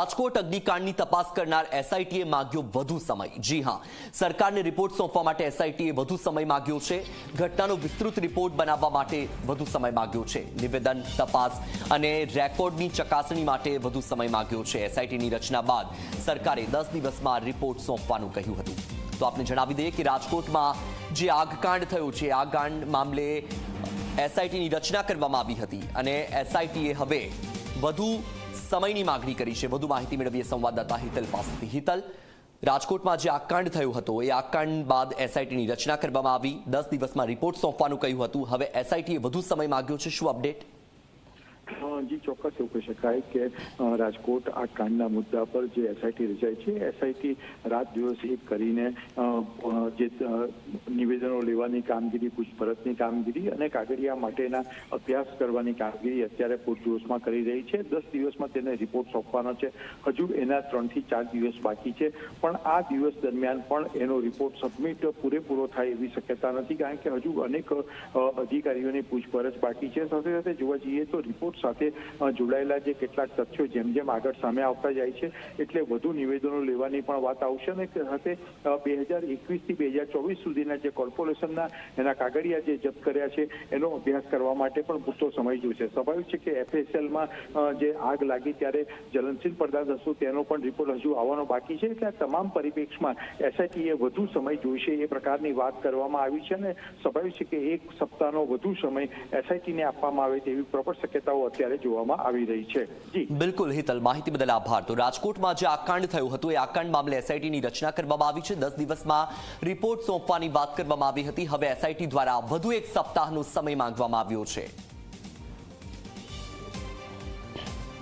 રાજકોટ અગ્નિકાંડની તપાસ કરનાર એસઆઈટીએ માંગ્યો વધુ સમય. જી હા, સરકારને રિપોર્ટ સોંપવા માટે એસઆઈટીએ વધુ સમય માંગ્યો છે. ઘટનાનો વિસ્તૃત રિપોર્ટ બનાવવા માટે વધુ સમય માગ્યો છે. નિવેદન, તપાસ અને રેકોર્ડની ચકાસણી માટે વધુ સમય માંગ્યો છે. એસઆઈટીની રચના બાદ સરકારે દસ દિવસમાં રિપોર્ટ સોંપવાનું કહ્યું હતું. તો આપને જણાવી દઈએ કે રાજકોટમાં જે આગકાંડ થયો છે, આગકાંડ મામલે એસઆઈટીની રચના કરવામાં આવી હતી અને એસઆઈટીએ હવે વધુ સમયની માગણી કરી છે. વધુ માહિતી મેળવીએ સંવાદદાતા હિતલ પાસેથી. હિતલ, રાજકોટમાં જે આકાંડ થયો હતો, એ આકાંડ બાદ એસઆઈટીની રચના કરવામાં આવી. દસ દિવસમાં રિપોર્ટ સોંપવાનું કહ્યું હતું. હવે એસઆઈટીએ વધુ સમય માંગ્યો છે. શું અપડેટ? અ, જી ચોક્કસ એવું કહી શકાય કે રાજકોટ આ કાંડના મુદ્દા પર જે એસઆઈટી રચાઈ છે એસઆઈટી રાત દિવસ એક કરીને જે નિવેદનો લેવાની કામગીરી પૂછપરછની કામગીરી અને કાગળિયા માટેના અભ્યાસ કરવાની કામગીરી અત્યારે પૂરજોશમાં કરી રહી છે. દસ દિવસમાં તેને રિપોર્ટ સોંપવાનો છે. હજુ એના ત્રણથી ચાર દિવસ બાકી છે. પણ આ દિવસ દરમિયાન પણ એનો રિપોર્ટ સબમિટ પૂરેપૂરો થાય એવી શક્યતા નથી. કારણ કે હજુ અનેક અધિકારીઓની પૂછપરછ બાકી છે. સાથે સાથે જોવા જઈએ તો રિપોર્ટ સાથે અ, જોડાયેલા જે કેટલાક તથ્યો જેમ જેમ આગળ સામે આવતા જાય છે એટલે વધુ નિવેદનો લેવાની પણ વાત આવશે અને સાથે બે હજાર એકવીસથી બે હજાર ચોવીસ સુધીના જે કોર્પોરેશનના એના કાગળિયા જે જપ્ત કર્યા છે એનો અભ્યાસ કરવા માટે પણ પૂરતો સમય જોઈશે સ્વાભાવિક છે કે એફએસએલમાં જે આગ લાગી ત્યારે જ્વલનશીલ પદાર્થ હતો તેનો પણ રિપોર્ટ હજુ આવવાનો બાકી છે. એટલે આ તમામ પરિપ્રેક્ષમાં એસઆઈટીએ વધુ સમય જોઈશે એ પ્રકારની વાત કરવામાં આવી છે અને સ્વાભાવિક છે કે એક સપ્તાહનો વધુ સમય એસઆઈટીને આપવામાં આવે તેવી પ્રબળ શક્યતાઓ જોવામાં આવી રહી છે. બિલકુલ, હિતલ. માહિતી બદલ આભાર. તો રાજકોટમાં જે આકાંડ થયું હતું, એ આકાંડ મામલે એસઆઈટીની રચના કરવામાં આવી છે. દસ દિવસમાં રિપોર્ટ સોંપવાની વાત કરવામાં આવી હતી. હવે એસઆઈટી દ્વારા વધુ એક સપ્તાહનો સમય માંગવામાં આવ્યો છે.